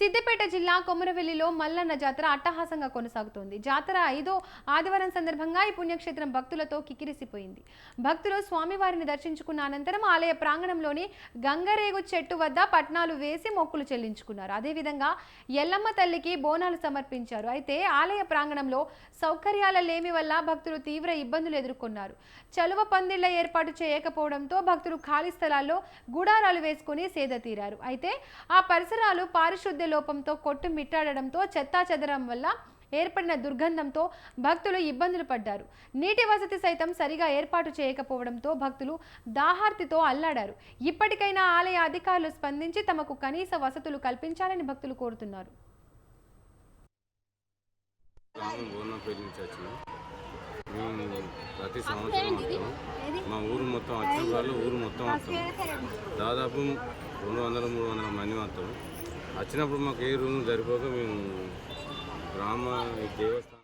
సిద్దిపేట జిల్లా కొమురవెల్లిలో మల్లన్న జాతర అట్టహాసంగా కొనసాగుతోంది. జాతర ఐదో ఆదివారం సందర్భంగా ఈ పుణ్యక్షేత్రం భక్తులతో కికిరిసిపోయింది భక్తులు స్వామివారిని దర్శించుకున్న అనంతరం ఆలయ ప్రాంగణంలోని గంగరేగు చెట్టు వద్ద పట్నాలు వేసి మొక్కులు చెల్లించుకున్నారు. అదేవిధంగా ఎల్లమ్మ తల్లికి బోనాలు సమర్పించారు. అయితే ఆలయ ప్రాంగణంలో సౌకర్యాల లేమి వల్ల భక్తులు తీవ్ర ఇబ్బందులు ఎదుర్కొన్నారు. చలువ పందిళ్ళ ఏర్పాటు చేయకపోవడంతో భక్తులు ఖాళీ స్థలాల్లో గుడారాలు వేసుకుని సేద తీరారు. అయితే ఆ పరిసరాలు పారిశుద్ధ్య లోపంతో కొట్టుమిట్టాడడంతో చెత్తా చెదరం వల్ల ఏర్పడిన దుర్గంధంతో భక్తులు ఇబ్బందులు పడ్డారు. నీటి వసతి సైతం సరిగా ఏర్పాటు చేయకపోవడంతో భక్తులు దాహార్తితో అల్లాడారు. ఇప్పటికైనా ఆలయ అధికారులు స్పందించి తమకు కనీస వసతులు కల్పించాలని భక్తులు కోరుతున్నారు. ప్రతి సంవత్సరం మా ఊరు మొత్తం వచ్చిన వాళ్ళు ఊరు మొత్తం వస్తాం. దాదాపు రెండు వందల మూడు వందల మంది వస్తాం. వచ్చినప్పుడు మాకు ఏ రూమ్ సరిపోక మేము గ్రామ దేవస్థానం